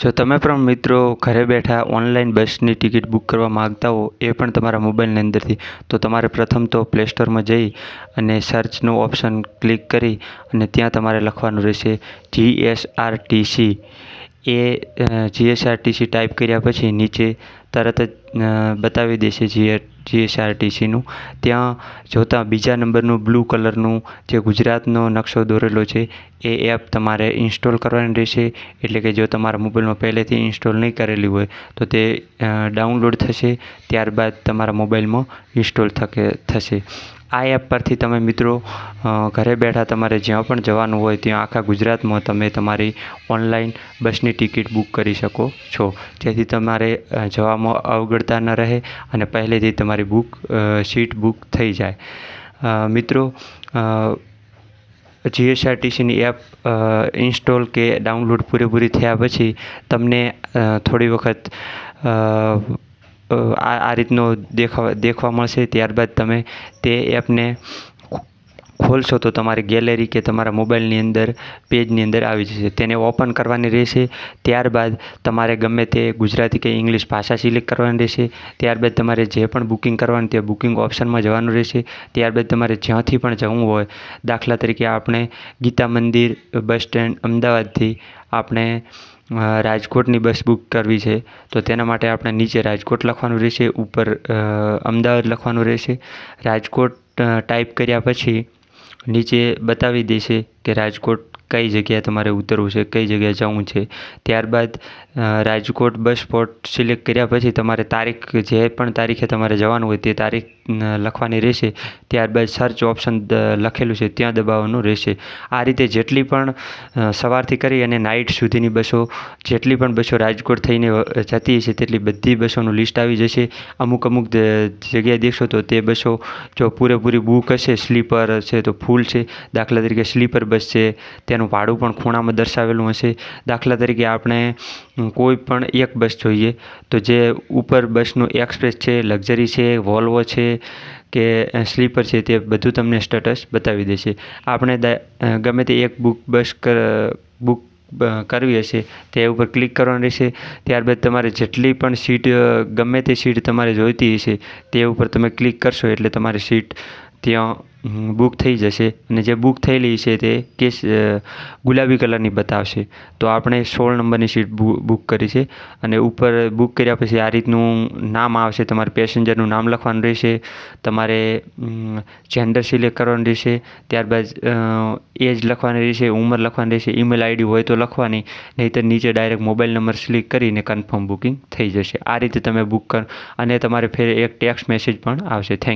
જો તમે પણ મિત્રો ઘરે બેઠા ઓનલાઈન બસની ટિકિટ બુક કરવા માગતા હો, એ પણ તમારા મોબાઈલની અંદરથી. તો તમારે પ્રથમ તો પ્લે સ્ટોરમાં જઈ અને સર્ચનું ઓપ્શન ક્લિક કરી અને ત્યાં તમારે લખવાનું રહેશે જીએસઆરટીસી એ જીએસઆરટીસી ટાઈપ કર્યા પછી નીચે તરત જ બતાવી દેશે જીએ જીએસઆરટીસીનું ત્યાં જોતાં બીજા નંબરનું બ્લુ કલરનું જે ગુજરાતનો નકશો દોરેલો છે, એ એપ તમારે ઇન્સ્ટોલ કરવાની રહેશે. એટલે કે જો તમારા મોબાઈલમાં પહેલેથી ઇન્સ્ટોલ નહીં કરેલી હોય, તો તે ડાઉનલોડ થશે. ત્યારબાદ તમારા મોબાઈલમાં ઇન્સ્ટોલ થકે, થશે. આ એપ પરથી તમે મિત્રો ઘરે બેઠા તમારે જ્યાં પણ જવાનું હોય ત્યાં આખા ગુજરાતમાં તમે તમારી ઓનલાઈન બસની ટિકિટ બુક કરી શકો છો. જેથી તમારે જવામાં અવગડતા ન રહે અને પહેલેથી તમારી બુક સીટ બુક થઈ જાય. મિત્રો જીએસઆરટીસીની એપ ઇન્સ્ટોલ કે ડાઉનલોડ પૂરેપૂરી થયા પછી તમને થોડી વખત આ આ રીતનો દેખાવ, દેખવા મળશે. ત્યારબાદ તમે તે એપને ખોલશો તો તમારી ગેલેરી કે તમારા મોબાઈલની અંદર, પેજની અંદર આવી જશે. તેને ઓપન કરવાની રહેશે. ત્યારબાદ તમારે ગમે તે ગુજરાતી કે ઇંગ્લિશ ભાષા સિલેક્ટ કરવાની રહેશે. ત્યારબાદ તમારે જે પણ બુકિંગ કરવાનું તે બુકિંગ ઓપ્શનમાં જવાનું રહેશે. ત્યારબાદ તમારે જ્યાંથી પણ જવું હોય, દાખલા તરીકે આપણે ગીતા મંદિર, બસ સ્ટેન્ડ, અમદાવાદથી આપણે રાજકોટની બસ બુક કરવી છે, તો તેના માટે આપણે નીચે રાજકોટ લખવાનું રહેશે, ઉપર અમદાવાદ લખવાનું રહેશે. રાજકોટ ટાઈપ કર્યા પછી નીચે બતાવી દેશે કે રાજકોટ કઈ જગ્યાએ તમારે ઉતરવું છે, કઈ જગ્યાએ જવું છે, ત્યારબાદ રાજકોટ બસ સ્પોટ સિલેક્ટ કર્યા પછી તમારે તારીખ, જે પણ તારીખે તમારે જવાનું હોય તે તારીખ લખવાની રહેશે. ત્યારબાદ સર્ચ ઓપ્શન લખેલું છે, ત્યાં દબાવવાનું રહેશે. આ રીતે જેટલી પણ સવારથી કરી અને નાઇટ સુધીની બસો, જેટલી પણ બસો રાજકોટ થઈને જતી હશે તેટલી બધી બસોનું લિસ્ટ આવી જશે. અમુક અમુક જગ્યાએ દેખશો તો તે બસો જો પૂરેપૂરી બુક હશે સ્લીપર છે તો ફૂલ છે. દાખલા તરીકે સ્લીપર બસ છે, તેનું ભાડું પણ ખૂણામાં દર્શાવેલું હશે. દાખલા તરીકે આપણે કોઈ પણ એક બસ જોઈએ, તો જે ઉપર બસનું એક્સપ્રેસ છે, લક્ઝરી છે, વોલ્વો છે કે સ્લીપર છે, તે બધું તમને સ્ટેટસ બતાવી દેશે. આપણે ગમે તે એક બુક બસ બુક કરવી હશે, તે ઉપર ક્લિક કરવાનું રહેશે. ત્યારબાદ તમારે જેટલી પણ સીટ ગમે તે સીટ તમારે જોઈતી હશે, તે ઉપર તમે ક્લિક કરશો એટલે તમારી સીટ ત્યાં બુક થઈ જશે અને જે બુક થયેલી છે તે કેસ ગુલાબી કલરની બતાવશે. તો આપણે સોળ નંબરની સીટ બુક કરી છે અને ઉપર બુક કર્યા પછી આ રીતનું નામ આવશે. તમારે પેસેન્જરનું નામ લખવાનું રહેશે. તમારે જેન્ડર સિલેક્ટ કરવાનું રહેશે. ત્યારબાદ એજ લખવાની રહેશે, ઉંમર લખવાની રહેશે ઈમેલ આઈડી હોય તો લખવાની. નહીંતર નીચે ડાયરેક્ટ મોબાઈલ નંબર સિલેક્ટ કરીને કન્ફર્મ બુકિંગ થઈ જશે. આ રીતે તમે બુક કર, અને તમારે ફેર એક ટેક્સ્ટ મેસેજ પણ આવશે. થેન્ક